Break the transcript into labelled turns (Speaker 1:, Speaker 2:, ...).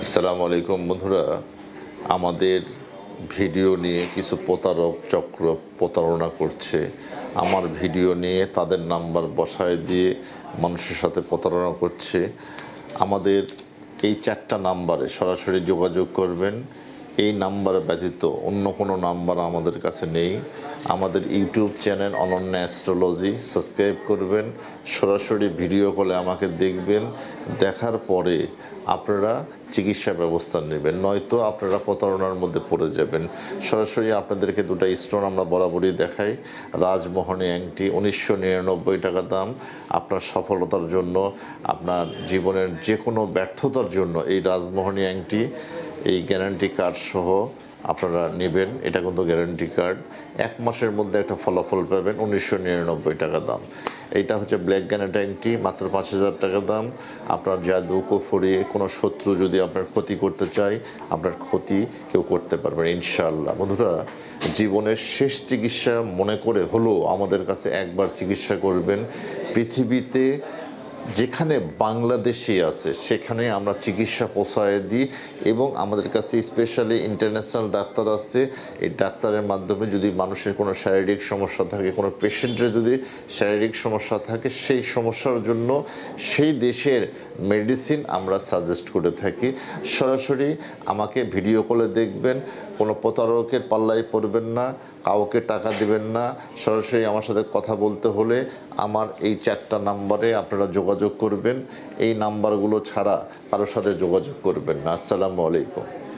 Speaker 1: আসসালামু আলাইকুম বন্ধুরা। আমাদের ভিডিও নিয়ে কিছু প্রতারক চক্র প্রতারণা করছে। আমার ভিডিও নিয়ে তাদের নাম্বার বসায় দিয়ে মানুষের সাথে প্রতারণা করছে। আমাদের এই চারটা নাম্বারে সরাসরি যোগাযোগ করবেন। এই নাম্বার ব্যতীত অন্য কোনো নাম্বার আমাদের কাছে নেই। আমাদের YouTube channel Ananya astrology, subscribe করবেন, সরাসরি ভিডিও কলে আমাকে দেখবেন। দেখার পরে আপনারা চিকিৎসা ব্যবস্থা নেবেন, নয়তো আপনারা প্রতারণার মধ্যে পড়ে যাবেন। সরাসরি আপনাদেরকে দুটো স্টোন আমরা বরাবরই দেখাই। রাজমোহনী অ্যাংটি, উনিশশো নিরানব্বই টাকা দাম। আপনার সফলতার জন্য, আপনার জীবনের যে কোনো ব্যর্থতার জন্য এই রাজমোহনী অ্যাংটি। এই গ্যারান্টি কার্ড সহ আপনারা নেবেন। এটা কিন্তু গ্যারান্টি কার্ড এক মাসের মধ্যে একটা ফলাফল পাবেন উনিশশো নিরানব্বই টাকা দাম। এইটা হচ্ছে ব্ল্যাক গ্যানেট অ্যাংটি মাত্র পাঁচ হাজার টাকা দাম। আপনার জাদু কুফরি কোনো শত্রু যদি আপনার ক্ষতি করতে চায় আপনার ক্ষতি কেউ করতে পারবে না, ইনশাআল্লাহ। বন্ধুরা জীবনের শেষ চিকিৎসা মনে করে হলেও আমাদের কাছে একবার চিকিৎসা করবেন। পৃথিবীতে যেখানে বাংলাদেশি আছে, সেখানে আমরা চিকিৎসা পৌঁছায় দিই এবং আমাদের কাছে স্পেশালি ইন্টারন্যাশনাল ডাক্তার আছে। এই ডাক্তারের মাধ্যমে যদি মানুষের কোনো শারীরিক সমস্যা থাকে, কোনো পেশেন্টের যদি শারীরিক সমস্যা থাকে, সেই সমস্যার জন্য সেই দেশের মেডিসিন আমরা সাজেস্ট করে থাকি। সরাসরি আমাকে ভিডিও কলে দেখবেন, কোনো প্রতারকের পাল্লায় পড়বেন না, কাউকে টাকা দেবেন না। সরাসরি আমার সাথে কথা বলতে হলে আমার এই চারটা নাম্বারে আপনারা যোগাযোগ করবেন। এই নাম্বারগুলো ছাড়া কারোর সাথে যোগাযোগ করবেন না। আসসালামু আলাইকুম।